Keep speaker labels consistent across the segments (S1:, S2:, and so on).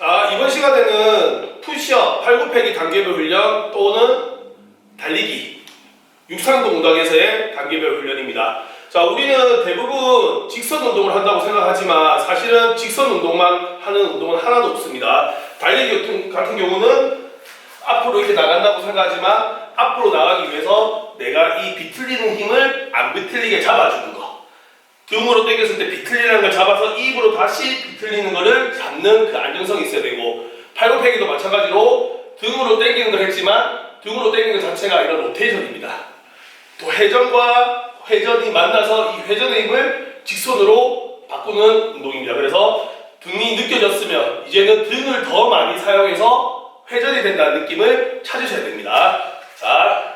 S1: 자, 이번 시간에는 푸시업, 팔굽혀펴기 단계별 훈련 또는 달리기, 육상동 운동에서의 단계별 훈련입니다. 자, 우리는 대부분 직선 운동을 한다고 생각하지만 사실은 직선 운동만 하는 운동은 하나도 없습니다. 달리기 같은, 경우는 앞으로 이렇게 나간다고 생각하지만 앞으로 나가기 위해서 내가 이 비틀리는 힘을 안 비틀리게 잡아주는 거. 등으로 당겼을 때 비틀리는 걸 잡아서 입으로 다시 비틀리는 거를 잡는 그 안정성이 있어야 되고 팔굽혀펴기도 마찬가지로 등으로 당기는 걸 했지만 등으로 당기는 것 자체가 이런 로테이션입니다. 또 회전과 회전이 만나서 이 회전의 힘을 직선으로 바꾸는 운동입니다. 그래서 등이 느껴졌으면 이제는 등을 더 많이 사용해서 회전이 된다는 느낌을 찾으셔야 됩니다. 자,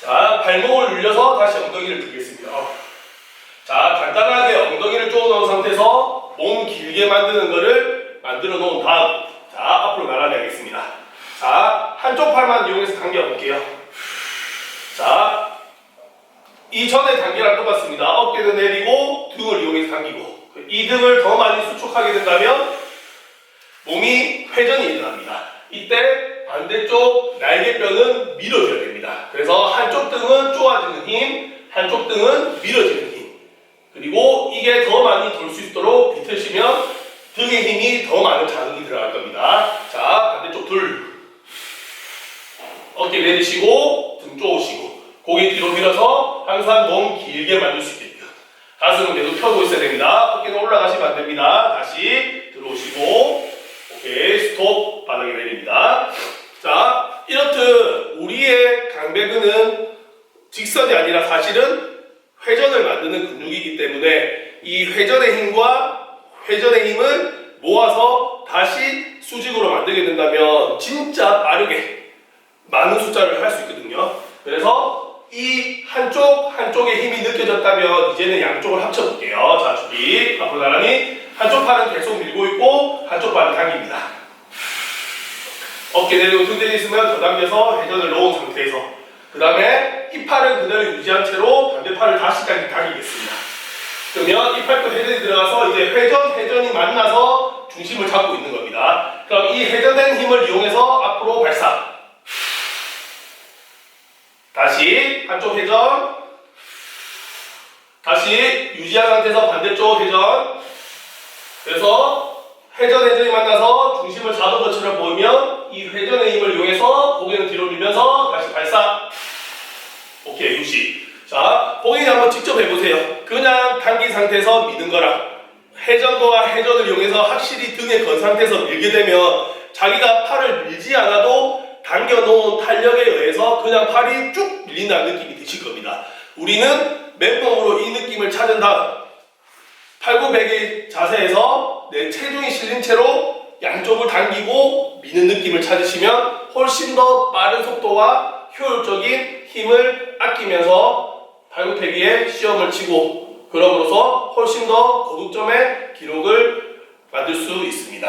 S1: 자, 발목을 눌려서 다시 엉덩이를 들겠습니다. 자, 간단하게 엉덩이를 쪼아놓은 상태에서 몸 길게 만드는 거를 만들어 놓은 다음, 자, 앞으로 나란히하겠습니다. 자, 한쪽 팔만 이용해서 당겨볼게요. 자, 이전의 단계랑 똑같습니다. 어깨를 내리고 등을 이용해서 당기고 이 등을 더 많이 수축하게 된다면 몸이 회전이 일어납니다. 이때 반대쪽 날개뼈는 밀어줘야 됩니다. 그래서 한쪽 등은 밀어지는 힘. 그리고 이게 더 많이 돌 수 있도록 비틀시면 등의 힘이 더 많은 자극이 들어갈 겁니다. 자, 반대쪽 둘. 어깨 내리시고 등 쪼으시고 고개 뒤로 밀어서 항상 몸 길게 만들 수 있게끔 가슴은 계속 펴고 있어야 됩니다. 어깨는 올라가시면 안 됩니다. 다시 들어오시고 오케이 스톱 바닥에 내립니다. 자 이렇듯 우리의 강배근은 직선이 아니라 사실은 회전을 만드는 근육이기 때문에 이 회전의 힘과 회전의 힘을 모아서 다시 수직으로 만들게 된다면 진짜 빠르게 많은 숫자를 할 수 있거든요. 그래서 이 한쪽 한쪽의 힘이 느껴졌다면 이제는 양쪽을 합쳐볼게요. 자 준비 앞으로 나란히 한쪽 팔은 계속 밀고 있고 한쪽 팔은 당깁니다. 어깨 내리고 등 내리 있으면 더 당겨서 회전을 놓은 상태에서 그 다음에 이 팔은 그대로 유지한 채로 반대 팔을 다 시 당기, 당기겠습니다. 그러면 이 팔도 회전이 들어가서 이제 회전 회전이 만나서 중심을 잡고 있는 겁니다. 그럼 이 회전된 힘을 이용해서 앞으로 발사. 다시 한쪽 회전. 다시 유지한 상태에서 반대쪽 회전. 그래서 회전 회전이 만나서 중심을 잡은 것처럼 보이면 이 회전의 힘을 이용해서 고개는 뒤로 밀면서 다시 발사. 오케이 유시. 자 본인이 한번 직접 해보세요. 그냥 당긴 상태에서 미는 거랑 회전과 회전을 이용해서 확실히 등에 건 상태에서 밀게 되면 자기가 팔을 밀지 않아도 당겨놓은 탄력에 의해서 그냥 팔이 쭉 밀린다는 느낌이 드실 겁니다. 우리는 맨몸으로 이 느낌을 찾은 다음 팔굽혀펴기 자세에서 내 체중이 실린 채로 양쪽을 당기고 미는 느낌을 찾으시면 훨씬 더 빠른 속도와 효율적인 힘을 아끼면서 팔굽혀펴기에 시험을 치고 그럼으로써 훨씬 더 고득점의 기록을 만들 수 있습니다.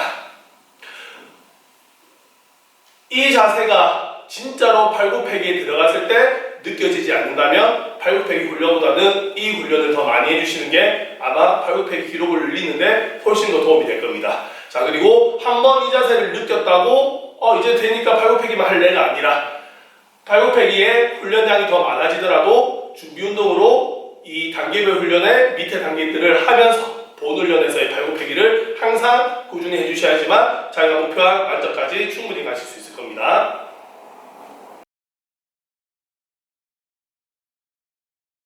S1: 이 자세가 진짜로 팔굽혀펴기에 들어갔을 때 느껴지지 않는다면 팔굽혀펴기 훈련보다는 이 훈련을 더 많이 해주시는 게 아마 팔굽혀펴기 기록을 늘리는데 훨씬 더 도움이 될 겁니다. 자 그리고 한 번 이 자세를 느꼈다고 어 이제 되니까 팔굽혀펴기만 할 내가 아니라 팔굽혀펴기의 훈련량이 더 많아지더라도 단계별 훈련의 밑에 단계들을 하면서 본훈련에서의 팔굽혀펴기를 항상 꾸준히 해주셔야지만 자기가 목표한 만점까지 충분히 가실 수 있을 겁니다.